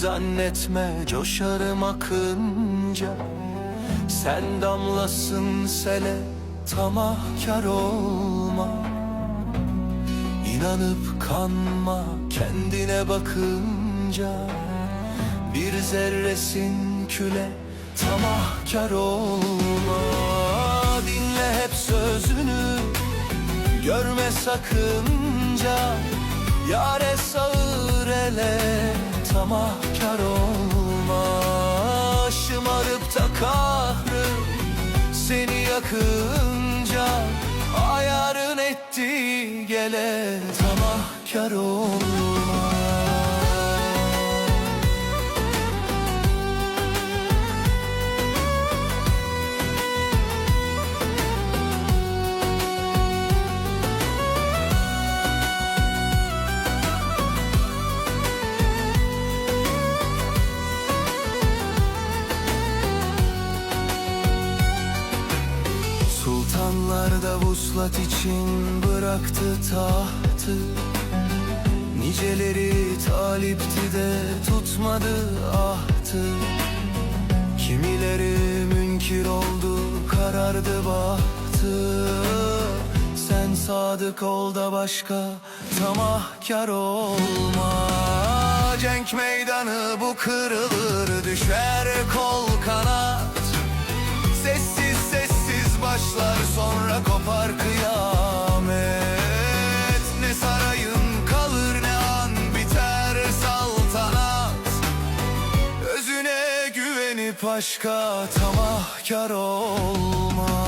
zannetme coşarım akınca. Sen damlasın sele tamahkar olma. İnanıp kanma kendine bakınca. Bir zerresin küle tamahkar olma. Dinle hep sözünü görme sakınca. Yare sağır ele tamahkar olma Şımarıp da kahrı seni yakınca Ayarın etti gele. Tamahkar olma Sultanlar da vuslat için bıraktı tahtı. Niceleri talipti de tutmadı ahtı. Kimileri münkir oldu karardı bahtı. Sen sadık ol da başka tamahkar olma. Cenk meydanı bu kırılır düşer kol kanat Güvenip aşka tamahkar olma